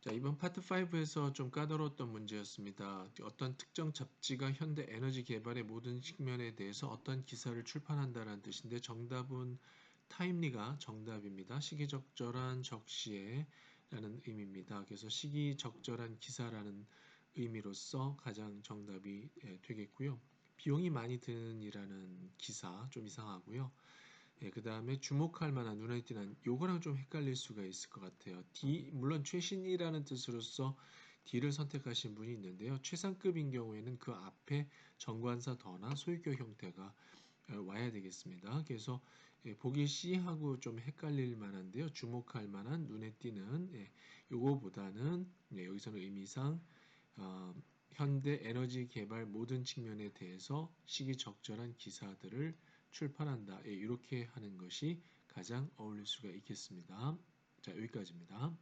자, 이번 파트 5에서 좀 까다로웠던 문제였습니다. 어떤 특정 잡지가 현대 에너지 개발의 모든 측면에 대해서 어떤 기사를 출판한다는 뜻인데 정답은 타임리가 정답입니다. 시기적절한 적시에 라는 의미입니다. 그래서 시기적절한 기사라는 의미로서 가장 정답이 예, 되겠고요. 비용이 많이 드는 이라는 기사 좀 이상하고요. 예, 그 다음에 주목할 만한 눈에 띄는 요거랑 좀 헷갈릴 수가 있을 것 같아요. D 물론 최신이라는 뜻으로서 D를 선택하신 분이 있는데요. 최상급인 경우에는 그 앞에 정관사 더나 소유교 형태가 어, 와야 되겠습니다. 그래서 예, 보기 C하고 좀 헷갈릴 만한데요. 주목할 만한 눈에 띄는 예, 요거보다는 예, 여기서는 의미상 어, 현대 에너지 개발 모든 측면에 대해서 시기 적절한 기사들을 출판한다. 예, 이렇게 하는 것이 가장 어울릴 수가 있겠습니다. 자, 여기까지입니다.